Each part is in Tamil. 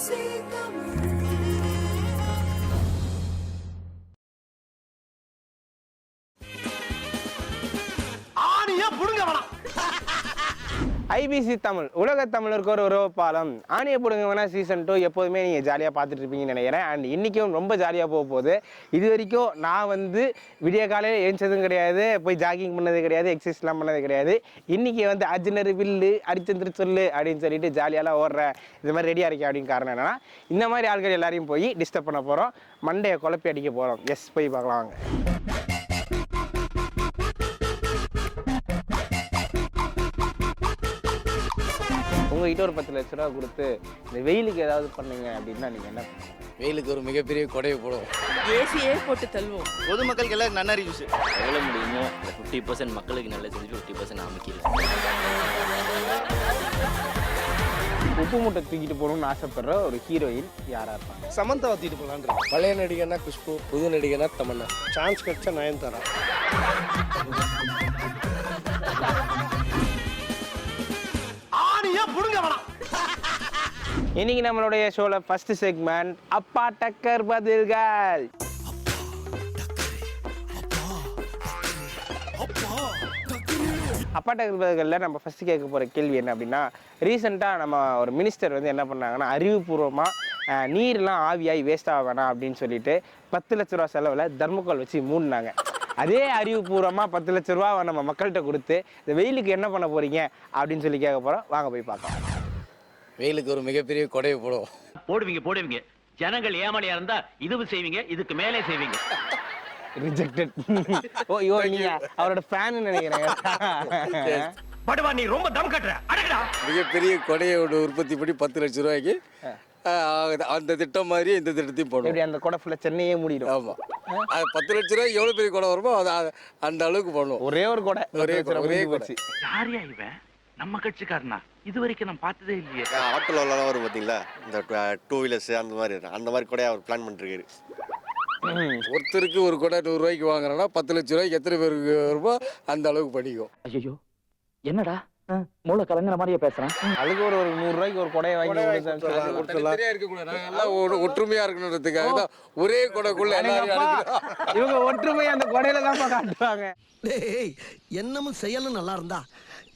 ஆணிய ஐபிசி தமிழ் உலக தமிழருக்கு ஒரு உறவு பாலம் ஆணைய பிடுங்க சீசன் டூ எப்போதுமே நீங்கள் ஜாலியாக பார்த்துட்டு இருப்பீங்கன்னு நினைக்கிறேன். அண்ட் இன்றைக்கும் ரொம்ப ஜாலியாக போக போகுது. இது வரைக்கும் நான் வந்து விடிய காலையில் எழுந்ததும் கிடையாது போய் ஜாகிங் பண்ணது கிடையாது எக்ஸசைஸ்லாம் பண்ணது கிடையாது. இன்றைக்கி வந்து அர்ஜுனர் வில்லு அரிச்சந்திர சொல்லு அப்படின்னு சொல்லிட்டு ஜாலியாலாம் ஓடுறேன் இது மாதிரி ரெடியாக இருக்கேன் அப்படின்னு காரணம் என்னென்னா இந்த மாதிரி ஆட்கள் எல்லாரையும் போய் டிஸ்டர்ப் பண்ண போகிறோம் மண்டையை குழப்பி அடிக்க போகிறோம் எஸ் போய் பார்க்கலாம் வாங்க. உங்ககிட்ட ஒரு பத்து லட்ச ரூபா கொடுத்து இந்த வெயிலுக்கு ஏதாவது பண்ணுங்க அப்படின்னா நீங்கள் என்ன பண்ணுவீங்க? வெயிலுக்கு ஒரு மிகப்பெரிய கொடையை போடும் ஏசியே போட்டு தள்ளுவோம். பொதுமக்களுக்கு எல்லாம் நன்னறி ஜூஸ் எவ்வளோ முடியுமோ அந்த ஃபிஃப்டி பர்சன்ட் மக்களுக்கு நல்லது செஞ்சு ஃபிஃப்டி பர்சன்ட் அமைக்கிறேன். உப்பு மூட்டை தூக்கிட்டு போகணும்னு ஆசைப்படுற ஒரு ஹீரோயின் யாராக இருப்பாங்க? சமந்தா வத்திட்டு போலான்னு பழைய நடிகர்னா குஷ்பு புது நடிகர்னா தமன்னா. சான்ஸ் கிடைச்சா நயன்தாரா? புடுங்க வேணாம் இன்னைக்கு நம்மளுடைய ஷோவில் ஃபர்ஸ்ட் செக்மெண்ட் அப்பா டக்கர் பதில்கள். அப்பா டக்கர் பதில்களில் நம்ம ஃபர்ஸ்ட் கேட்க போகிற கேள்வி என்ன அப்படின்னா ரீசெண்டாக நம்ம ஒரு மினிஸ்டர் வந்து என்ன பண்ணாங்கன்னா அறிவுபூர்வமாக நீர்லாம் ஆவியாகி வேஸ்ட் ஆக வேணாம் அப்படின்னு சொல்லிட்டு பத்து லட்ச ரூபா செலவில் தர்மக்கோல் வச்சு மூடினாங்க. அதே அறிவுபூர்வமாக பத்து லட்ச ரூபா நம்ம மக்கள்கிட்ட கொடுத்து இந்த வெயிலுக்கு என்ன பண்ண போகிறீங்க அப்படின்னு சொல்லி கேட்க போகிறோம் வாங்க போய் பார்க்கலாம். வெயிலுக்கு ஒரு மிகப்பெரிய கொடையை போடும் போடுவீங்க போடுவீங்க. ஜனங்கள் ஏமாளியா இருந்தா இதுவும் செய்வீங்க இதுக்கு மேலே செய்வீங்க. ரிஜெக்டட் ஓ ஐயோ நீங்க அவரோட ஃபேன் நினைக்கிறேன். படுவா நீ ரொம்ப தம் கட்டுற. அடங்கடா மிகப்பெரிய கொடையை ஒன்று உற்பத்தி பண்ணி பத்து லட்ச ரூபாய்க்கு அந்த திட்டம் மாதிரி இந்த திட்டத்தையும் போடும் எப்படி அந்த கொடை ஃபுல்லாக சென்னையே மூடிடும். ஆமா. அது பத்து லட்ச ரூபாய்க்கு எவ்வளோ பெரிய கொடை வருமோ அது அந்த அளவுக்கு பண்ணுவோம். ஒரே ஒரு கொடை ஒரே பத்து லட்ச ரூபா ஒரே கொடை. யாரையா இவன் நம்ம கட்சிக்காரனா? இது வரைக்கும் நான் பார்த்ததே இல்லையே. ஆட்டோலாம் வரும் பார்த்தீங்களா? இந்த டூ வீலர்ஸ் அந்த மாதிரி அந்த மாதிரி கூட அவர் பிளான் பண்ணிருக்காரு. ம். ஒருத்தருக்கு ஒரு கொடை நூறுரூவாய்க்கு வாங்குறோன்னா பத்து லட்ச ரூபாய்க்கு எத்தனை பேருக்கு வருமோ அந்த அளவுக்கு படிக்கும் ஐயோ என்னடா? மூளை கலங்குற மாதிரியே பேசுறேன். அதுக்கு ஒரு ஒரு நூறு ரூபாய்க்கு ஒரு கொடையை வாங்கி ஒற்றுமையா இருக்கணுன்றதுக்காக தான் ஒரே கொடைக்குள்ள இவங்க ஒற்றுமை அந்த கொடையில தான் காட்டுவாங்க. டேய் என்னமும் செயலும் நல்லா இருந்தா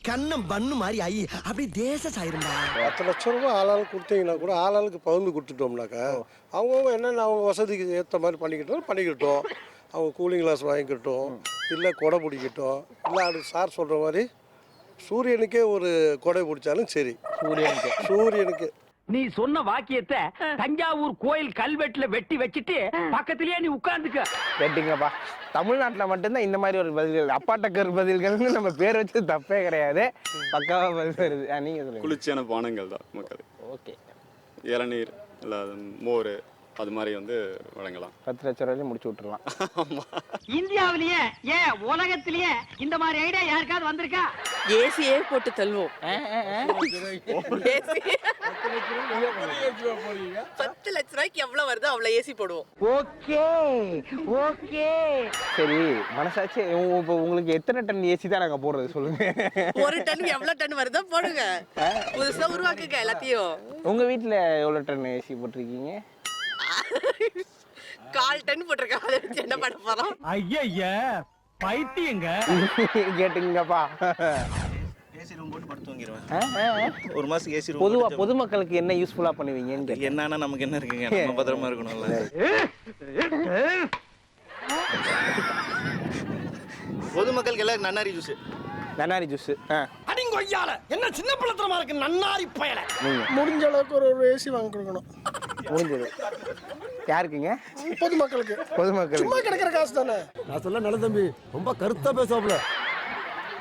கண்ணம் பண்ணு மாதிரி ஐ அப்படி தேச சாயிருந்தா பத்து லட்சம் ரூபாய் ஆளாளுக்கு கொடுத்தீங்கன்னா கூட ஆளாளுக்கு பகிர்ந்து கொடுத்துட்டோம்னாக்கா அவங்கவுங்க என்னென்ன அவங்க வசதிக்கு ஏற்ற மாதிரி பண்ணிக்கிட்டோம் பண்ணிக்கிட்டோம். அவங்க கூலிங் கிளாஸ் வாங்கிக்கிட்டோம் இல்லை கொடை பிடிக்கட்டும் இல்லை அது சார் சொல்கிற மாதிரி சூரியனுக்கே ஒரு கொடை பிடிச்சாலும் சரி. சூரியனுக்கு. சூரியனுக்கு. நீ சொன்ன வாக்கியத்தை தஞ்சாவூர் கோயில் கல்வெட்டுல வெட்டி வச்சிட்டு பக்கத்திலேயே நீ உட்கார்ந்துக்க. கேட்டீங்கப்பா தமிழ்நாட்டில் மட்டும்தான் இந்த மாதிரி ஒரு பதில்கள் அப்பா டக்கர் பதில்கள்னு நம்ம பேர் வச்சது தப்பே கிடையாது. பக்காவா பதில் வருது. நீங்க சொல்லுங்க. குளிர்ச்சியான பானங்கள் தான் மக்கள். ஓகே. இளநீர் மோர் அது மாதிரி வந்து வழங்கலாம். பத்து லட்ச ரூபாயில முடிச்சு விட்டுறலாம். இந்தியாவிலேயே ஏன் உலகத்திலேயே இந்த மாதிரி ஐடியா யாருக்காவது வந்திருக்கா? ஏசியே போட்டு தள்ளுவோம். பத்து லட்ச ரூபாய்க்கு எவ்வளவு வருதோ அவ்வளவு ஏசி போடுவோம். Okay okay. சரி மனசாச்சு உங்க- இப்போ உங்களுக்கு எத்தனை டன் ஏசி தான் நாங்கள் போடுறது சொல்லுங்க. ஒரு டன் எவ்வளவு டன் வருதோ போடுங்க. புதுசா உருவாக்குங்க எல்லாத்தையும். உங்க வீட்டில் எவ்வளோ டன் ஏசி போட்டிருக்கீங்க? கால் டன் அதை வச்சு என்ன பண்ண போறோம்? ஐயா பைத்தியங்க. கேட்டுங்கப்பா. ஏசி ரூம் போட்டு படுத்து வாங்கிடுவேன் ஆ, ஆ, ஆ. ஒரு மாசத்துக்கு ஏசி ரூம் பொதுவா பொதுமக்களுக்கு என்ன யூஸ்ஃபுல்லா பண்ணுவீங்கன்னு கேட்டேன். என்னன்னா நமக்கு என்ன இருக்குங்க? நம்ம பத்திரமா இருக்கணும்ல. பொதுமக்களுக்கு எல்லாம் நன்னறி ஜூஸ் நன்னாரி ஜூஸ் அடிங்கொய்யால. என்ன சின்ன பிள்ளைத்தனமா இருக்கு? நன்னாரி பயல. முடிஞ்ச அளவுக்கு ஒரு ஒரு ஏசி வாங்கி கொடுக்கணும். முடிஞ்சது. யாருக்குங்க? பொதுமக்களுக்கு. பொதுமக்களுக்கு. கிடைக்கிற காசு தானே? நான் சொல்ல நல்ல தம்பி. ரொம்ப கருத்தா பேசுவாப்ல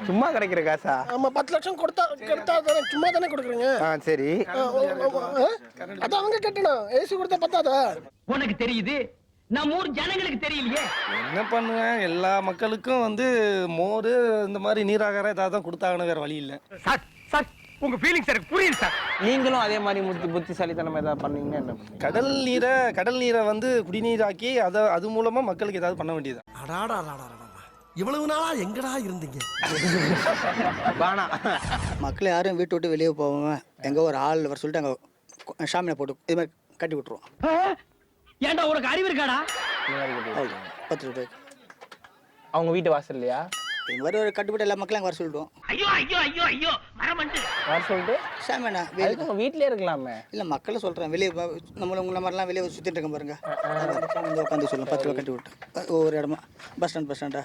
சும்மா கிடைக்கிற காசா? ஆமா பத்து லட்சம் கொடுத்தா கொடுத்தா தானே சும்மா தானே கொடுக்குறீங்க? ஆ சரி. அது அவங்க கட்டணும் ஏசி கொடுத்தா பத்தாதா? உனக்கு தெரியுது? நம்ம ஊர் ஜனங்களுக்கு தெரியலையே? என்ன பண்ணுவேன்? எல்லா மக்களுக்கும் வந்து மோர் இந்த மாதிரி நீராகாரம் ஏதாவது தான் கொடுத்தாங்கன்னு வேற வழி இல்லை. சார் சார் உங்க ஃபீலிங்ஸ் எனக்கு புரியுது சார் நீங்களும் அதே மாதிரி புத்தி புத்திசாலித்தனம் ஏதாவது பண்ணீங்கன்னா என்ன பண்ணுவீங்க? கடல் நீரை கடல் நீரை வந்து குடிநீராக்கி அதை அது மூலமா மக்களுக்கு ஏதாவது பண்ண வேண்டியது. அடாடா இவ்வளவு நாளா எங்கடா இருந்தீங்க? வேணாம் மக்கள் யாரும் வீட்டு விட்டு வெளியே போகாம எங்கே ஒரு ஆள் வர சொல்லிட்டு அங்கே ஷாமினை போட்டு இது மாதிரி கட்டி விட்டுருவோம். ஏன்டா உனக்கு அறிவு இருக்காடா? அவ்வளோ பத்து ரூபாய்க்கு. அவங்க வீட்டு வாசல்லையா? இது மாதிரி ஒரு கட்டுப்பட்டு எல்லா மக்களும் அங்கே வர சொல்லிடுவோம். ஐயோ ஐயோ ஐயோ ஐயோ மரமண்டு வர சொல்லிட்டு? ஷாமினா அதுக்கு அவங்க வீட்லயே இருக்கலாமே. இல்லை மக்களை சொல்கிறேன் வெளியே நம்மள உங்களை மாதிரிலாம் வெளியே சுற்றிட்டு இருக்க பாருங்க. வந்து உட்காந்து சொல்லலாம் பத்து ரூபா கட்டி விட்டு ஒவ்வொரு இடமா. பஸ் ஸ்டாண்ட் பஸ் ஸ்டாண்டா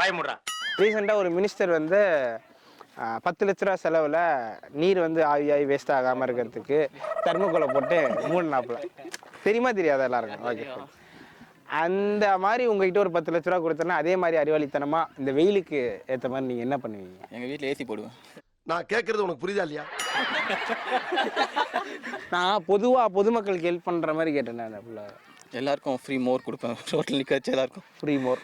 பயமுடுறா ரீசெண்டாக ஒரு மினிஸ்டர் வந்து பத்து லட்ச ரூபா செலவில் நீர் வந்து ஆவியாகி வேஸ்ட் ஆகாமல் இருக்கிறதுக்கு தர்மக்கோலை போட்டு மூணு நாப்பில் தெரியுமா தெரியாதா எல்லாருக்கும்? ஓகே. அந்த மாதிரி உங்ககிட்ட ஒரு பத்து லட்ச ரூபா கொடுத்தோன்னா அதே மாதிரி அறிவாளித்தனமாக இந்த வெயிலுக்கு ஏற்ற மாதிரி நீங்கள் என்ன பண்ணுவீங்க? எங்கள் வீட்டில் ஏசி போடுவேன். நான் கேட்கறது உனக்கு புரியுதா இல்லையா? நான் பொதுவாக பொதுமக்களுக்கு ஹெல்ப் பண்ணுற மாதிரி கேட்டேன் நான் ஃபுல்லாக எல்லாருக்கும் ஃப்ரீ மோர் கொடுப்பேன். ரோட்டில் நிற்க வச்சு எல்லாருக்கும். ஃப்ரீ மோர்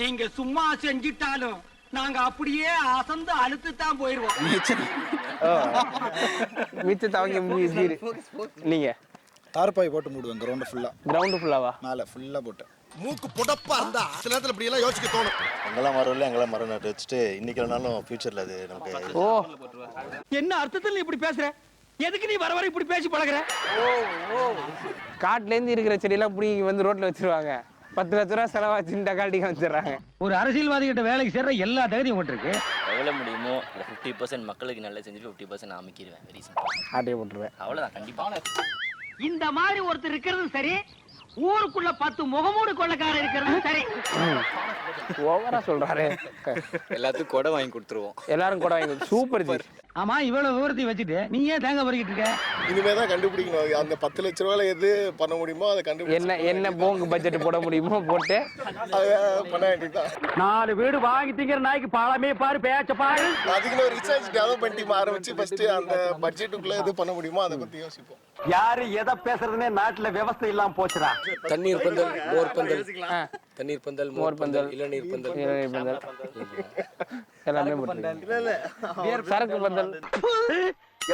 நீங்க சும்மா செஞ்சிட்டாலும் நாங்க அப்படியே அசந்து அழுத்து தான் போயிருவோம் மிச்சத்தை அவங்க நீங்கள் தார்பாய் போட்டு மூடுவேன் கிரவுண்டு ஃபுல்லாக கிரவுண்டு ஃபுல்லாவா மேலே ஃபுல்லாக போட்டு. மூக்கு புடப்பா இருந்தா சில நேரத்தில் இப்படி எல்லாம் யோசிக்க தோணும். எங்கெல்லாம் மரம் இல்லை எங்கெல்லாம் மரம் நட்டு வச்சுட்டு இன்னைக்கு இல்லைனாலும் ஃபியூச்சரில் அது நமக்கு ஓ. என்ன அர்த்தத்தில் நீ இப்படி பேசுற? எதுக்கு நீ வர வர இப்படி பேசி பழகுற? காட்டுலேருந்து இருக்கிற செடியெல்லாம் பிடிங்கி வந்து ரோட்டில் வச்சிருவாங்க. பத்து லட்ச ரூபா செலவாச்சு இந்த காட்டிக்கு வந்துடுறாங்க ஒரு அரசியல்வாதி கிட்ட வேலைக்கு சேர்ற எல்லா தகுதியும் இருக்கு எவ்வளோ முடியுமோ ஃபிஃப்டி பர்சன்ட் மக்களுக்கு நல்லா செஞ்சுட்டு ஃபிஃப்டி பர்சன்ட் அமைக்கிடுவேன். வெரி சிம்பிள் ஆட்டையை போட்டுருவேன். அவ்வளோதான் கண்டிப்பாக இந்த மாதிரி ஒருத்தர் இருக்கிறது சரி ஊருக்குள்ள பத்து முகமூடு கொள்ளக்காரர் இருக்கிறது சரி. ஓவரா சொல்றாரு. எல்லாத்துக்கும் கொடை வாங்கி கொடுத்துருவோம். எல்லாரும் கூட வாங்கி சூப்பர் ஜி. ஆமா இவ்வளவு விவரத்தையும் வச்சுட்டு நீ ஏன் தேங்காய் பறிக்கிட்டு இருக்க? இனிமே தான் கண்டுபிடிக்கணும். அந்த பத்து லட்ச ரூபாயில எது பண்ண முடியுமோ அதை கண்டுபிடிச்சு என்ன என்ன போங்கு பட்ஜெட் போட முடியுமோ போட்டு. அதை பண்ண வேண்டியதுதான் நாலு வீடு வாங்கி திங்கிற நாய்க்கு பாலமே பாரு பேச்ச பாரு. அதுக்குன்னு ஒரு ரிசர்ச் டெவலப்மெண்ட் டீம் ஆரம்பிச்சு ஃபர்ஸ்ட் அந்த பட்ஜெட்டுக்குள்ள எது பண்ண முடியுமோ அதை பத்தி யோசிப்போம். யாரு எதை பேசுறதுன்னே நாட்டுல விவசாயம் இல்லாம போச்சுடா. தண்ணீர் பந்தல் மோர் பந்தல். தண்ணீர் பந்தல் மோர் பந்தல். இளநீர் பந்தல். இளநீர் பந்தல். எல்லாமே சரக்கு பந்தல்.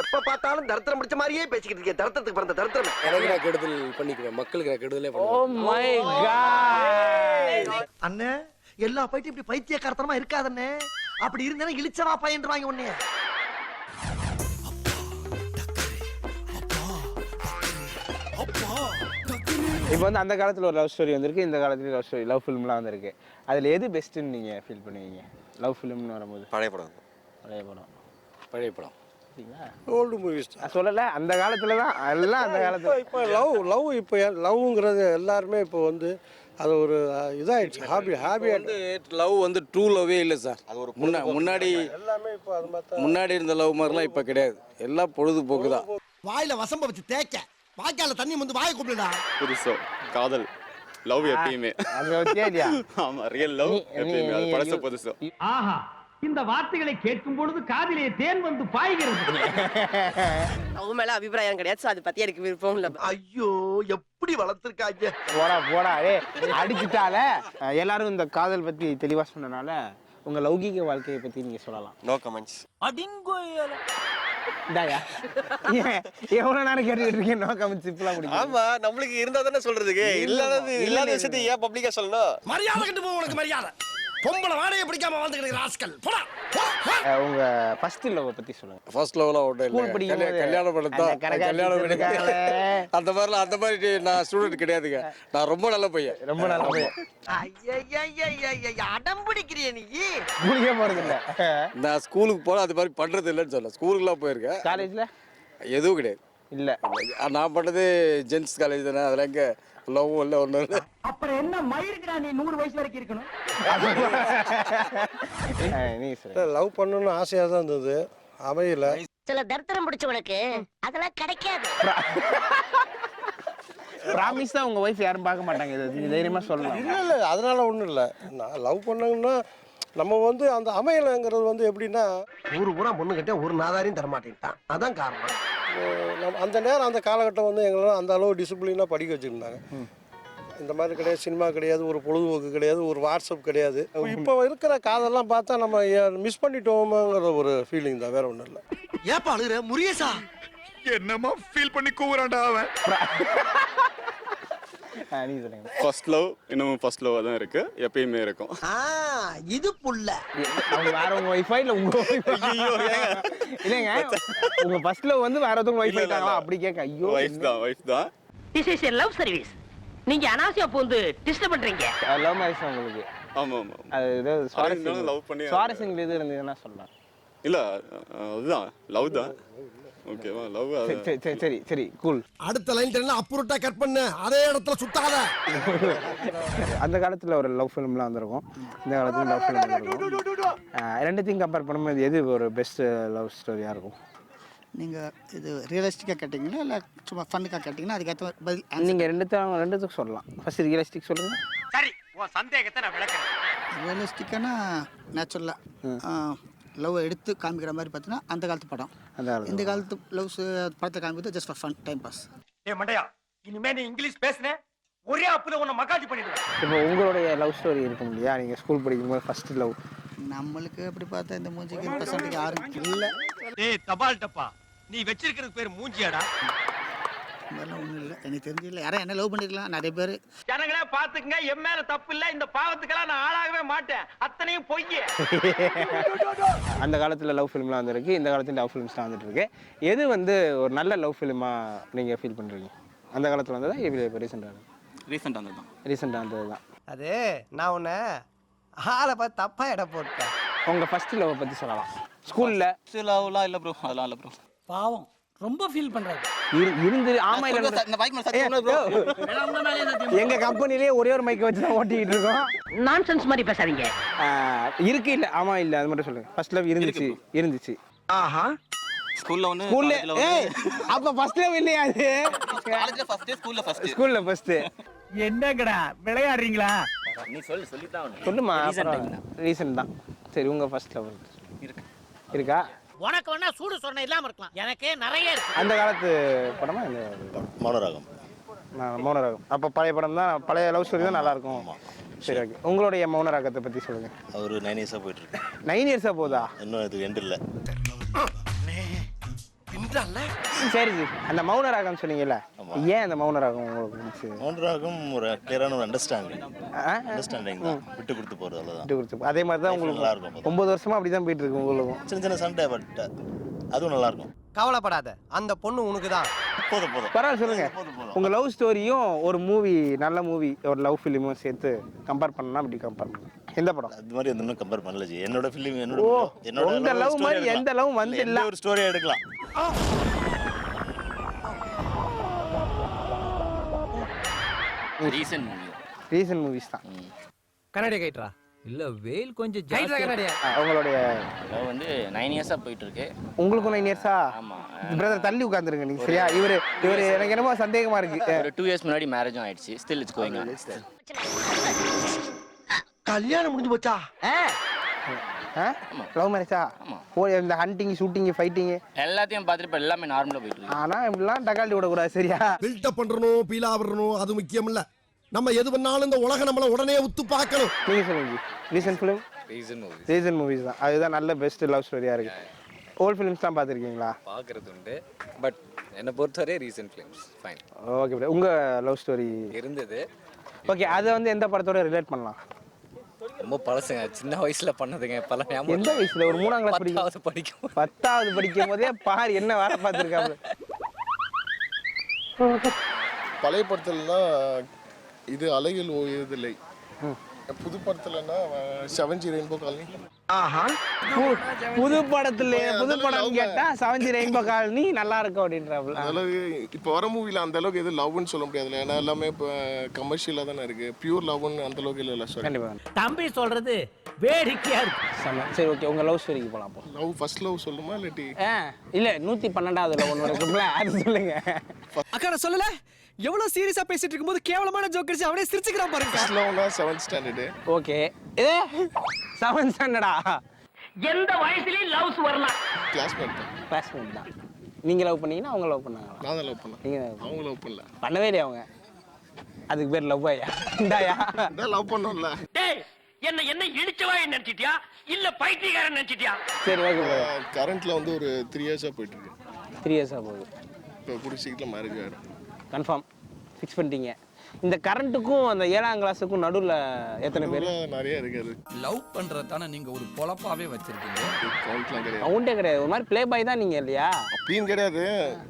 எப்ப பார்த்தாலும் தரத்திரம் முடிச்ச மாதிரியே பேசிக்கிட்டு இருக்கேன் தரத்திரத்துக்கு பிறந்த தரத்திரம். எனக்கு நான் கெடுதல் பண்ணிக்குவேன் மக்களுக்கு நான் கெடுதலே ஓ மை காட் அண்ணே எல்லா பைட்டும் இப்படி பைத்தியக்காரத்தனமா இருக்காதண்ணே. அப்படி இருந்தா இழிச்சவா பையன் வாங்கி இப்போ வந்து அந்த காலத்துல ஒரு லவ் ஸ்டோரி வந்திருக்கு இந்த காலத்துல லவ் ஸ்டோரி லவ் ஃபிலிம்லாம் வந்திருக்கு. அதுல எது பெஸ்ட்டுன்னு நீங்க ஃபீல் பண்ணுவீங்க? லவ் ஃபிலிம்னு வரும்போது. பழைய படம். பழைய படம். பழைய படம். சரிங்களா ஓல்டு மூவிஸ் சொல்லலை அந்த காலத்துல தான் எல்லாம் அந்த காலத்துல. இப்போ லவ் லவ் இப்போ லவ்ங்கிறது எல்லாருமே இப்போ வந்து அது ஒரு அஹ், இதாயிடுச்சு. ஹாபி ஹாபி வந்து லவ் வந்து ட்ரூ லவ்வே இல்லை சார் அது ஒரு முன்னா முன்னாடி எல்லாமே இப்போ அது மாதிரி முன்னாடி இருந்த லவ் மாதிரிலாம் இப்போ கிடையாது. எல்லாம் பொழுதுபோக்கு தான் வாயில வசம்ப வச்சு தேய்க்க. வாய்க்கால தண்ணி வந்து வாயை கூப்பிடுடா. புதுசோ காதல். லவ் எப்பயுமே. அது வச்சியா இல்லையா? ஆமா ரியல் லவ் எப்பயுமே. அது பழச புதுசோ. ஆஹா இந்த வார்த்தைகளை கேட்கும் பொழுது காதிலே தேன் வந்து பாய்கிறது. அவங்க மேல அபிப்பிராயம் கிடையாது அதை பத்தி எனக்கு விருப்பம் இல்ல. ஐயோ எப்படி வளர்த்துருக்காங்க? போடா போடா ஏ அடிச்சுட்டால? எல்லாரும் இந்த காதல் பத்தி தெளிவா சொன்னனால உங்க லௌகீக வாழ்க்கையை பத்தி நீங்க சொல்லலாம். நோ கமெண்ட்ஸ் இந்தாயா எவ்வளவு நேரம் கேட்டுக்கிட்டு இருக்கேன் நோ முடியும் ஆமா நம்மளுக்கு இருந்தா தானே சொல்றதுக்கு. இல்லாதது இல்லாத விஷயத்தை ஏன் பப்ளிக்கா சொல்லணும்? மரியாதை கட்டு போ உனக்கு மரியாதை. பொம்பளை வாடகை பிடிக்காம வாழ்ந்துக்கிட்டு ராஸ்கல் போடா. உங்க ஃபர்ஸ்ட் லவ் பத்தி சொல்லுங்க. ஃபர்ஸ்ட் ஒன்றும் School இல்லை படிக்கும் கல்யாணம் பண்ணது கல்யாணம் பண்ணி இருக்காங்களே. அந்த மாதிரிலாம் அந்த மாதிரி நான் ஸ்டூடெண்ட் கிடையாதுங்க. நான் ரொம்ப நல்ல பையன். ரொம்ப நல்ல பையன். ஐயையையையைய, அடம் பிடிக்கிறிய நீ. குளிக்க போறது இல்ல நான் ஸ்கூலுக்கு போனால் அது மாதிரி பண்ணுறது இல்லைன்னு சொல்ல ஸ்கூலுக்குலாம் போயிருக்கேன். காலேஜ்ல எதுவும் கிடையாது. இல்ல. நான் பண்ணது ஜென்ஸ் காலேஜ் தானே. அதில் எங்கே லவ்வும் இல்லை ஒன்றும் இல்லை. அப்புறம் என்ன மயிருக்குடா நீ நூறு வயசு வரைக்கும் இருக்கணும். லவ் பண்ணணும்னு ஆசையாக தான் இருந்தது. அமையல. சில தரித்திரம் பிடிச்சவனுக்கு அதெல்லாம் கிடைக்காது. ப்ராமிஸ் தான் உங்க ஒய்ஃப் யாரும் பார்க்க மாட்டாங்க. இது நீங்க தைரியமா சொல்லலாம் இல்லை இல்லை அதனால ஒன்றும் இல்லை. நான் லவ் பண்ணோம்னா நம்ம வந்து அந்த அமையலைங்கிறது வந்து எப்படின்னா ஊரு பூரா பொண்ணு கிட்ட ஒரு நாதாரியும் தர மாட்டேன்ட்டான் அதான் காரணம். நம்ம அந்த நேரம் அந்த காலகட்டம் வந்து எங்களெல்லாம் அந்த அளவு டிசிப்ளினாக படிக்க வச்சுருந்தாங்க. இந்த மாதிரி கிடையாது சினிமா கிடையாது ஒரு பொழுதுபோக்கு கிடையாது ஒரு வாட்ஸ்அப் கிடையாது. இப்போ இருக்கிற காதெல்லாம் பார்த்தா நம்ம மிஸ் பண்ணிட்டோமோங்கிற ஒரு ஃபீலிங் தான் வேற ஒன்றும் இல்லை. ஏப்பா அழுகுற? முரியசா என்னமா ஃபீல் பண்ணி கூவுறான்டா அவன். சொல்லுங்க. ஃபர்ஸ்ட் லவ் இன்னமும் ஃபர்ஸ்ட் லவ்வாக தான் இருக்குது எப்பயுமே இருக்கும். இது புள்ள. அவங்க வேற உங்க ஒய்ஃபா இல்ல உங்க இல்லைங்க. உங்க ஃபர்ஸ்ட் லவ் வந்து வேற ஒருத்தவங்க ஆயிட்டாங்களா? இல்ல. அப்படி கேட்க ஐயோ ஒய்ஃப் தான் ஒய்ஃப் தான். திஸ் இஸ் லவ் சர்வீஸ் நீங்க அனாவசியா பூந்து டிஸ்டர்ப் பண்றீங்க. லவ் மேரேஜ் உங்களுக்கு. ஆமாம் ஆமாம். அது ஏதோ இருந்தாலும் love பண்ணி சுவாரஸ்யம் சுவாரஸ்யங்கள் எது இருந்ததுன்னா சொல்லலாம். இல்லை அதுதான் லவ் தான். ஓகேவா லவ் சரி, சரி, சரி சரி சரி கூல் அடுத்த லைன் தெரியல அப்புறட்டா கட் பண்ணு. அதே இடத்துல சுத்தாத. அந்த காலத்துல ஒரு லவ் ஃபிலிம்லாம் வந்திருக்கும். இந்த காலத்துல லவ் ஃபிலிம் வந்திருக்கும். ரெண்டுத்தையும் கம்பேர் பண்ணும்போது எது ஒரு பெஸ்ட் லவ் ஸ்டோரியா இருக்கும்? நீங்கள் இது ரியலிஸ்டிக்காக கேட்டிங்களா இல்லை சும்மா ஃபன்னுக்காக கேட்டிங்கன்னா அதுக்கேற்ற மாதிரி பதில் answer. நீங்க ரெண்டுத்தையும் ரெண்டுத்துக்கும் சொல்லலாம். ஃபர்ஸ்ட் ரியலிஸ்டிக் சொல்லுங்க. சரி உன் சந்தேகத்தை நான் விளக்குறேன். ரியலிஸ்டிக்கானா நேச்சுரலாக லவ் எடுத்து காமிக்கிற மாதிரி பார்த்தீங்கன்னா அந்த காலத்து படம். இந்த காலத்து லவ்ஸ் படத்தை காமிக்கிறது just for fun time pass ஏ மண்டையா இனிமே நீ இங்கிலீஷ் பேசுன ஒரே அப்புல உன்னை மகாஜி பண்ணிடுவேன். இப்போ உங்களுடைய லவ் ஸ்டோரி இருக்கும் இல்லையா? நீங்க ஸ்கூல் படிக்கும்போது ஃபர்ஸ்ட் லவ் நம்மளுக்கு அப்படி பார்த்தா இந்த மூஞ்சிக்கு பர்சன்ட்டுக்கு யாரும் இல்லை. ஏய் தபால் டப்பா நீ வச்சிருக்கிறது பேர் மூஞ்சியாடா? மாதிரிலாம் ஒன்றும் இல்லை. எனக்கு தெரிஞ்சு இல்லை. யாரும் என்ன லவ் பண்ணிருக்கலாம். நிறைய பேர். ஜனங்களே பாத்துக்கங்க என் மேல தப்பு இல்ல. இந்த பாவத்துக்கெல்லாம் நான் ஆளாகவே மாட்டேன். அத்தனையும் பொய் அந்த காலத்துல லவ் ஃபிலிம்லாம் வந்திருக்கு. இந்த காலத்துல லவ் ஃபிலிம்ஸ்லாம் வந்துட்டு இருக்கு எது வந்து ஒரு நல்ல லவ் ஃபிலிமா நீங்க ஃபீல் பண்றீங்க? அந்த காலத்துல வந்ததா? இப்போ ரீசெண்டாக ரீசெண்டாக இருந்தது தான் ரீசெண்டாக வந்தது தான் அது நான் உன்னை ஆளை பார்த்து தப்பா இடம் போட்டேன். உங்க ஃபர்ஸ்ட் லவ் பத்தி சொல்லலாம். ஸ்கூல்ல லவ்லாம் இல்லை ப்ரோ அதெல்லாம் இல்லை ப்ரோ பாவம். ரொம்ப ஃபீல் பண்ணுறாரு இருந்து ஆமா இல்ல இந்த பைக் எங்க கம்பெனிலேயே ஒரே ஒரு மைக்கை வச்சு தான் ஓட்டிக்கிட்டு இருக்கோம். நான்சென்ஸ் மாதிரி பேசாதீங்க. இருக்கு இல்ல? ஆமா இல்ல அது மட்டும் சொல்லுங்க. ஃபர்ஸ்ட் லவ் இருந்துச்சு இருந்துச்சு. ஆஹா. ஸ்கூலில் ஒன்று ஸ்கூல்ல ஏய் அப்ப ஃபர்ஸ்ட் லவ் இல்லையா அது? காலேஜில் ஃபஸ்ட்டு ஸ்கூலில் ஃபஸ்ட்டு ஸ்கூல்ல ஃபர்ஸ்ட் என்னங்கடா விளையாடுறீங்களா? நீ சொல்லு சொல்லித்தான் ஆகணும். சொல்லுமா தான். ரீசன் தான். சரி உங்க ஃபர்ஸ்ட் லவ் இருக்கா? உனக்கு வேணா சூடு சொன்ன இல்லாம இருக்கலாம். எனக்கு நிறைய இருக்கு. அந்த காலத்து படமா இந்த மௌனராகம். நான் மௌனராகம். அப்ப பழைய படம் தான் பழைய லவ் ஸ்டோரி தான் நல்லா இருக்கும். சரி ஓகே. உங்களுடைய மௌனராகத்தை பத்தி சொல்லுங்க. ஒரு நைன் இயர்ஸாக போயிட்டு இருக்கு. நைன் இயர்ஸா போதா? இன்னும் இது எண்டு இல்லை. சரி ஜி அந்த மௌனராகம் சொன்னீங்கல்ல ஏன் அந்த மௌனராகம் உங்களுக்கு பிடிச்சு மௌனராகம் ஒரு கிளியரான ஒரு அண்டர்ஸ்டாண்டிங் ஆ? அண்டர்ஸ்டாண்டிங் தான். விட்டு கொடுத்து போகிறது அவ்வளோதான் விட்டு கொடுத்து அதே மாதிரி தான் நல்லா உங்களுக்கு இருக்கும் ஒன்பது வருஷமா அப்படிதான் போயிட்டு இருக்கு உங்களுக்கும். சின்ன சின்ன சண்டை பட் அதுவும் நல்லா இருக்கும். கவலைப்படாத அந்த பொண்ணு உனக்கு தான் போதும் போதும். பரவாயில்ல சொல்லுங்க. உங்க லவ் ஸ்டோரியும் ஒரு மூவி நல்ல மூவி ஒரு லவ் ஃபிலிமும் சேர்த்து கம்பேர் பண்ணா அப்படி கம்பேர் பண்ணலாம். எந்த படம். அது மாதிரி எந்த கம்பேர் பண்ணல ஜி. என்னோட ஃபிலிம் என்னோட என்னோட story மாதிரி. எந்த love வந்து இல்ல. ஒரு ஸ்டோரி எடுக்கலாம். Recent movie. ரீசன்ட் மூவிஸ் தான். கண்ணாடி கைட்ரா இல்ல வெயில் கொஞ்சம் கைட்ரா ஆ, உங்களுடைய Love வந்து நைன் இயர்ஸா போயிட்டு இருக்கு உங்களுக்கும் நைன் இயர்ஸா ஆமா. பிரதர் தள்ளி உட்காந்துருங்க நீங்க சரியா? இவரு இவரு எனக்கு என்னமோ சந்தேகமா இருக்கு. ஒரு டூ இயர்ஸ் முன்னாடி மேரேஜும் ஆயிடுச்சு. ஸ்டில் இட்ஸ் கோயிங் ஆன் கல்யாணம் முடிஞ்சு போச்சா? லவ் மேரேஜா. ஓ இந்த ஹண்டிங் ஷூட்டிங் ஃபைட்டிங் எல்லாத்தையும் பார்த்துட்டு இப்போ எல்லாமே நார்மலா போயிட்டு இருக்கு. ஆனா இப்படிலாம் டக்கால்ட்டி விடக்கூடாது சரியா? பில்டப் பண்றணும் பீலா விடணும் அது முக்கியம் இல்ல. நம்ம எது பண்ணாலும் இந்த உலகம் நம்மள உடனே உத்து பார்க்கணும். நீங்க சொல்லுங்க recent film reason movie recent movies தான். அதுதான் நல்ல பெஸ்ட் லவ் ஸ்டோரியா இருக்கு. ஓல்ட் ஃபிலிம்ஸ்லாம் பார்த்துருக்கீங்களா? பார்க்குறது உண்டு. பட் என்னை பொறுத்தவரை recent films fine okay bro உங்க லவ் ஸ்டோரி இருந்தது. ஓகே அதை வந்து எந்த படத்தோட ரிலேட் பண்ணலாம்? ரொம்ப பழசுங்க. சின்ன வயசுல பண்ணதுங்க. பல எந்த வயசுல? ஒரு மூணாம் கிளாஸ் படிக்கும். பத்தாவது படிக்கும் பத்தாவது படிக்கும் போதே பாரு என்ன வேலை பார்த்துருக்காரு பழைய படத்துலலாம் இது அலைகள் ஓய்வதில்லை புது படத்துலன்னா செவன்ஜி ரெயின்போ காலனி? புது படத்துல புது படம் கேட்டா செவன்ஜி ரெயின்போ காலனி நல்லா இருக்கும் அப்படின்றாப்புல அளவுக்கு இப்போ வர மூவில அந்த அளவுக்கு எதுவும் லவ்னு சொல்ல முடியாதுல்ல. ஏன்னா எல்லாமே இப்போ கமர்ஷியலாக தானே இருக்கு. பியூர் லவ்னு அந்த அளவுக்கு இல்லை சாரி கண்டிப்பா தம்பி சொல்றது வேடிக்கையா இருக்கு. சரி ஓகே உங்க லவ் ஸ்டோரிக்கு போலாம் அப்போ லவ் ஃபர்ஸ்ட் லவ் சொல்லுமா இல்லாட்டி? இல்ல நூத்தி பன்னெண்டாவதுல ஒன்று இருக்கும்ல அது சொல்லுங்க. அக்கா சொல்லல. எவ்வளவு சீரியஸா பேசிட்டு இருக்கும்போது கேவலமான ஜோக் அடிச்சு அவனே சிரிச்சுக்கிறான் பாருங்க. லவ்னா seventh standard okay A seven ஸ்டாண்டர்டா எந்த வயசுலயும் லவ்ஸ் வரலாம் கிளாஸ்மேட் தான். கிளாஸ்மேட் தான். நீங்க லவ் பண்ணீங்கன்னா அவங்க லவ் பண்ணாங்களா நான் தான் லவ் பண்ணேன். நீங்க அவங்க லவ் பண்ணல. பண்ணவே இல்லையா அவங்க? அதுக்கு பேர் லவ் ஆயா? இந்தாயா? இதான் லவ் பண்ணோம்ல. டேய் என்ன என்ன இழிச்சவாய் நினைச்சிட்டியா? இல்ல பைத்தியக்காரன் நினைச்சிட்டியா? சரி ஓகே கரண்ட்ல வந்து ஒரு த்ரீ இயர்ஸாக போயிட்டு இருக்கு த்ரீ இயர்ஸாக போகுது. இப்போ கூடிய சீக்கிரம் மேரேஜ் ஆகிடும் கன்ஃபார்ம் ஃபிக்ஸ் பண்ணிட்டீங்க. இந்த கரண்ட்டுக்கும் அந்த ஏழாம் கிளாஸுக்கும் நடுவில் எத்தனை பேர்? நிறைய இருக்காது லவ் பண்றது தானே நீங்க ஒரு பொழப்பாவே வச்சிருக்கீங்க? கவுண்ட்லாம் கிடையாது. கவுண்டே கிடையாது. ஒரு மாதிரி ப்ளே பாய் தான் நீங்கள் இல்லையா? அப்படின்னு கிடையாது.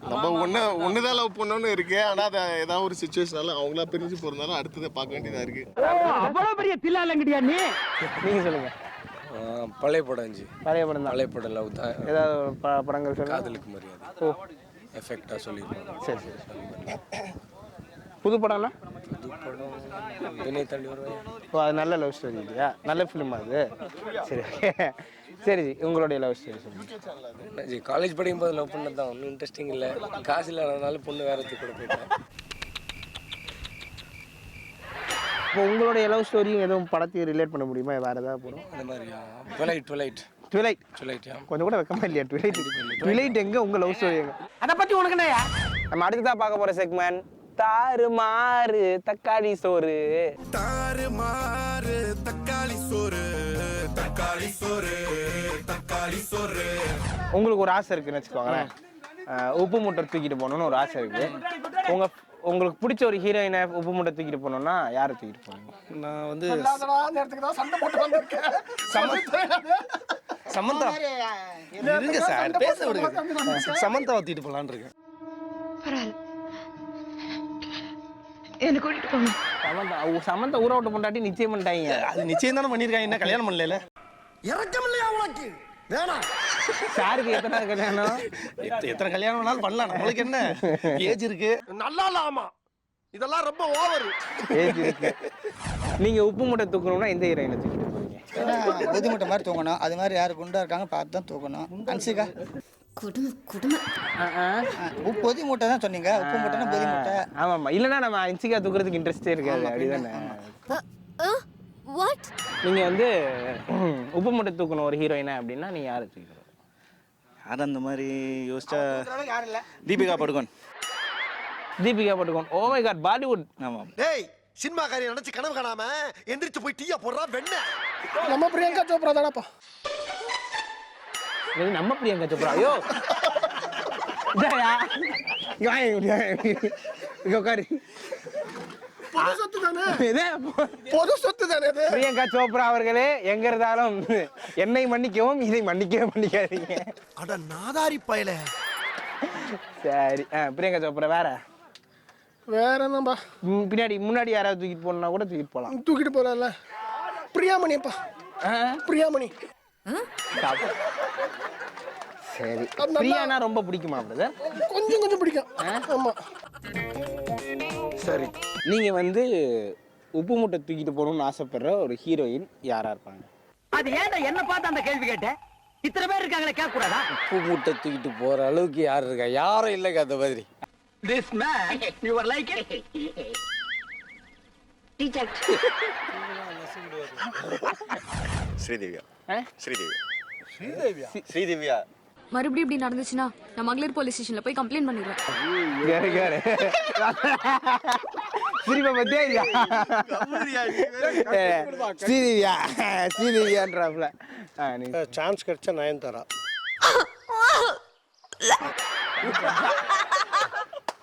நம்ம ஒன்று ஒன்று தான் லவ் பண்ணோன்னு இருக்கு. ஆனால் அது ஏதாவது ஒரு சுச்சுவேஷனால அவங்களா பிரிஞ்சு போகிறதுனால அடுத்ததை பார்க்க வேண்டியதாக இருக்கு. அவ்வளவு பெரிய தில்லாலங்கடியா நீ? நீங்கள் சொல்லுங்கள் பழைய படம் அஞ்சு பழைய படம் தான். பழைய படம் லவ் தான். ஏதாவது ப- படங்கள் சொல்லுங்க. காதலுக்கு மரியாதை. ஓ. எஃபெக்டாக சொல்லியிருப்பாங்க. சரி சரி புது படம்னா ஓ அது நல்ல லவ் ஸ்டோரி இல்லையா? நல்ல ஃபிலிம் அது? சரி. சரி ஜி உங்களுடைய லவ் ஸ்டோரி சொல்லுங்கள் ஜி காலேஜ் படிக்கும் போது லவ் பண்ணது தான். ஒன்றும் இன்ட்ரெஸ்டிங் இல்லை. காசு இல்லாதனால பொண்ணு வேற கூட போயிட்டேன் இப்போ உங்களுடைய லவ் ஸ்டோரியும் எதுவும் படத்தையும் ரிலேட் பண்ண முடியுமா? வேறு ஏதாவது படம்? அந்த மாதிரி டுவெலைட் டுவெலைட் ட்விலைட் டுவெலைட் கொஞ்சம் கூட வெக்கமா இல்லையா? ட்விலைட் ட்விலைட் எங்க உங்க லவ் ஸ்டோரி எங்க? அத பத்தி உனக்கு என்னயா நம்ம அடுத்ததா பார்க்க போற செக்மெண்ட் தாறு மாறு தக்காளி சோறு. தாறு மாறு தக்காளி சோறு. தக்காளி சோறு தக்காளி சோறு. உங்களுக்கு ஒரு ஆசை இருக்குன்னு வச்சுக்கோங்களேன். உப்பு மூட்டை தூக்கிட்டு போகணும்னு ஒரு ஆசை இருக்கு. உங்க உங்களுக்கு பிடிச்ச ஒரு ஹீரோயினை உப்பு மூட்டை தூக்கிட்டு போகணும்னா யாரை தூக்கிட்டு போகணும்? நான் வந்து சமந்தா. இருங்க சார் பேச விடுங்க. சமந்தா ஊத்திட்டு போலான்னு இருக்கேன். சமந்தா ஊ- சமந்தா ஊரை விட்டு பொண்டாட்டி நிச்சயம் பண்ணிட்டாங்க. அது நிச்சயம் தானே பண்ணியிருக்காங்க. என்ன கல்யாணம் பண்ணல இறக்கம் இல்லையா உனக்கு? வேணாம். சாருக்கு எத்தனை கல்யாணம்? எத்தனை கல்யாணம் வேணாலும் பண்ணலாம். நம்மளுக்கு என்ன? ஏஜ் இருக்கு. நல்லா இல்லாமா இதெல்லாம் ரொம்ப ஓவர். ஏஜ் இருக்கு. நீங்க உப்பு மூட்டை தூக்கணும்னா எந்த ஹீரோயினை தூக்கிட்டு மூட்டை மாதிரி தூங்கணும். அது மாதிரி யார் குண்டா இருக்காங்க பார்த்து தான் தூக்கணும். அன்சிகா. குடும்ப குடும்ப பொதி மூட்டை தான் சொன்னீங்க. உப்பு மூட்டைனா பொதி மூட்டை. ஆமாம்மா. இல்லைன்னா நம்ம அன்சிகா தூக்குறதுக்கு இன்ட்ரெஸ்டே இருக்காது. அப்படிதானே? வாட் நீங்க வந்து உப்பு மூட்டை தூக்கணும் ஒரு ஹீரோயினா அப்படின்னா நீங்க யாரை? யார் அந்த மாதிரி யோசிச்சா? Deepika Padukone. Deepika Padukone oh my god Bollywood ஆமாம். டேய் சினிமாக்காரி நினைச்சு கனவு காணாம எந்திரிச்சு போய் டீயா போடுறா வெண்ண. நம்ம பிரியங்கா சோப்ரா தானப்பா இது நம்ம பிரியங்கா சோப்ரா. ஐயோ. உட்காரு பொது சொத்து தானே? இதே பொது சொத்து தானே இது? பிரியங்கா சோப்ரா அவர்களே எங்க இருந்தாலும் என்னை மன்னிக்கவும் இதை மன்னிக்கவே மன்னிக்காதீங்க. அட நாதாரி பயல. சரி. ஆ பிரியங்கா சோப்ரா வேற? வேற என்னப்பா பின்னாடி முன்னாடி யாராவது தூக்கிட்டு போனா கூட தூக்கிட்டு போகலாம். தூக்கிட்டு போகலாம்ல பிரியாமணிப்பா பிரியாமணி. சரி. பிரியானா ரொம்ப பிடிக்குமா பிரதர் கொஞ்சம் கொஞ்சம் பிடிக்கும். ஆமா. சரி. நீங்க வந்து உப்பு மூட்டை தூக்கிட்டு போகணும்னு ஆசைப்படுற ஒரு ஹீரோயின் யாரா இருப்பாங்க? அது ஏன்டா என்ன பார்த்து அந்த கேள்வி கேட்ட? இத்தனை பேர் இருக்காங்களே கேட்க கூடாதா உப்பு மூட்டை தூக்கிட்டு போற அளவுக்கு யார் இருக்கா? யாரும் இல்லைங்க அந்த மாதிரி. This man you are like it ஸ்ரீதேவியா. ஆ? ஸ்ரீதேவியா. ஸ்ரீதேவியா? மறுபடியும் இப்படி நடந்துச்சுன்னா நான் மகளிர் போலீஸ் ஸ்டேஷன்ல போய் கம்ப்ளைண்ட் பண்ணிடுவேன். கேரு கேரு சிரிப்பை பத்தியா இல்லையா ஸ்ரீதேவியா ஸ்ரீதேவியான்றாப்ல ஆ, நீ சான்ஸ் கிடைச்சா நயன்தாரா?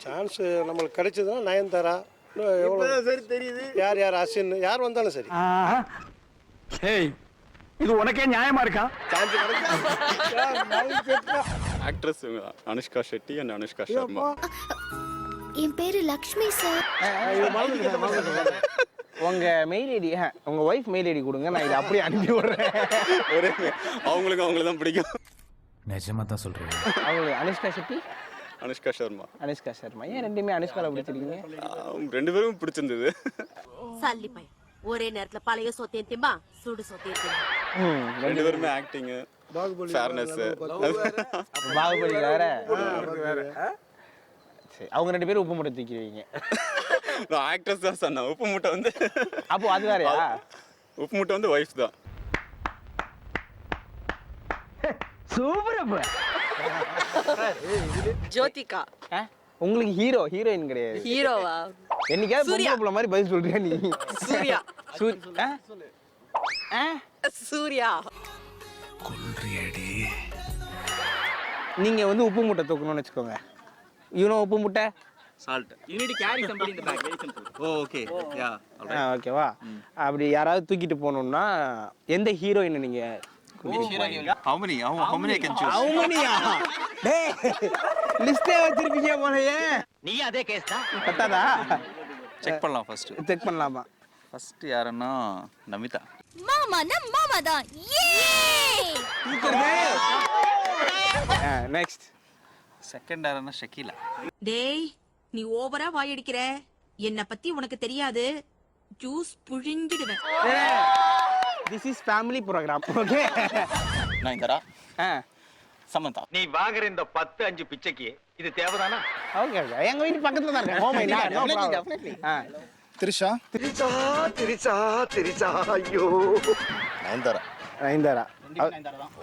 சான்ஸ் நம்மளுக்கு கிடைச்சதுன்னா நயன்தாரா? இன்னும் எவ்வளோ சரி தெரியுது. யார் யார் அசின் யார் வந்தாலும் சரி. ஏய் இது உனக்கே நியாயமா இருக்கா? Actress Anushka Shetty and Anushka Sharma. என் பேரு லக்ஷ்மி சார் உங்க மெயில் ஐடி உங்க ஒய்ஃப் மெயில் ஐடி கொடுங்க நான் இதை அப்படியே அனுப்பி விடுறேன். ஒரே அவங்களுக்கு அவங்கள தான் பிடிக்கும். நிஜமா தான் சொல்றேன் அவங்களுக்கு அனுஷ்கா செட்டி அனுஷ்கா சர்மா. அனுஷ்கா சர்மா. ஏன் ரெண்டுமே அனுஷ்கால பிடிச்சிருக்கீங்க? ரெண்டு பேரும் பிடிச்சிருந்தது. சல்லி பையன். ஒரே நேரத்துல பழைய சொத்தையும் திம்பா சுடு சொத்தையும் திம்பா ரெண்டு பேருமே ஆக்டிங் ஃபேர்னஸ் பாகுபலி வேற சரி அவங்க ரெண்டு பேரும் உப்பு மூட்டை தூக்கிடுவீங்க. நான் ஆக்ட்ரஸ் தான் சொன்னேன் உப்பு மூட்டை வந்து அப்போ அது வேறயா? உப்பு மூட்டை வந்து ஒய்ஃப் தான். சூப்பர் ஜோதிகா. ஆ? உங்களுக்கு ஹீரோ ஹீரோயின் கிடையாது. ஹீரோவா என்னைக்காவது சூர்யா. பொம்பளை மாதிரி பதில் சொல்றியா நீ? சூர்யா? சூர்யா. நீங்க வந்து உப்பு மூட்டை தூக்கணும்னு வச்சுக்கோங்க. இவனும் உப்பு மூட்டை? சால்ட் ஓகே யா ஆ ஓகேவா அப்படி யாராவது தூக்கிட்டு போகணும்னா எந்த ஹீரோயினை நீங்க how many? How, how many I can choose? அவமணியா? டேய் லிஸ்டே வச்சிருப்பீங்க போலயே. நீ அதே கேஸ் தான். பத்தாதா? செக் பண்ணலாம் ஃபர்ஸ்ட் செக் பண்ணலாமா? ஃபர்ஸ்ட் யாருன்னா நமிதா. மாமானா மாமா தான். நெக்ஸ்ட் செகண்ட் யாருன்னா ஷக்கீலா. டேய் நீ ஓவரா வாயடிக்கிற? என்ன பத்தி உனக்கு தெரியாது. Juice புழிஞ்சிடுவேன். This is family program okay Nayanthara? ஆ. சமந்தா. நீ வாங்குற இந்த பத்து அஞ்சு பிச்சைக்கு இது தேவைதானா? ஓகே ஓகே எங்க வீட்டு பக்கத்துல தான் இருக்கேன் ஹோம் நோ ப்ராப்ளம் ஆ. த்ரிஷா? நயன்தாரா? நயன்தாரா?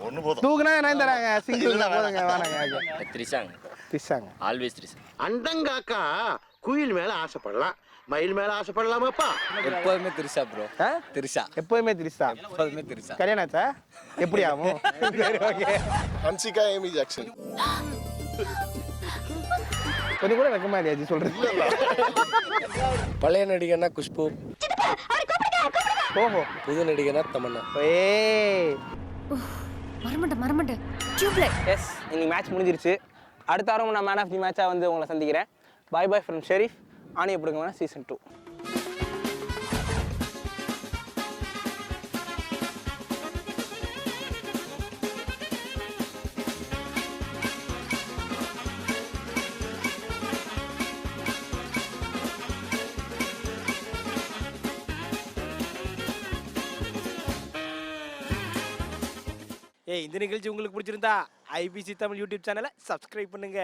ஒன்று போதும். தூக்குனா நயன்தாராங்க சிங்கிள் போதுங்க வேணாங்க த்ரிஷாங்க. திஸ்ஸாங்க ஆல்வேஸ் த்ரிஷா. அண்டங்காக்கா குயில் மேல ஆசைப்படலாம். மயில் மேல ஆசைப்படலாமாப்பா? எப்போதுமே திரிஷா ப்ரோ? திரிஷா. எப்போதுமே திரிசா எப்போதுமே திரிஷா. கல்யாணம் ஆச்சா? எப்படி ஆகும்? சரி ஓகே ஹன்சிகா ஏமி ஜாக்சன். கொஞ்சம் கூட வெக்கமா இல்லையா சொல்றது? பழைய நடிகர்னா குஷ்பு. ஓஹோ புது நடிகர்னா தமன்னா. ஏய் மறமாட்டேன் மறமாட்டேன் டியூப்லைட் எஸ் இன்னைக்கு மேட்ச் முடிஞ்சிருச்சு. அடுத்த வாரம் நான் மேன் ஆஃப் தி மேட்சாக வந்து உங்களை சந்திக்கிறேன். பாய் பாய் ஃப்ரம் ஷெரீஃப் ஆணைய பிடுங்க சீசன் டூ இந்த நிகழ்ச்சி உங்களுக்கு பிடிச்சிருந்தா ஐபிசி தமிழ் யூடியூப் சேனலை சப்ஸ்கிரைப் பண்ணுங்க.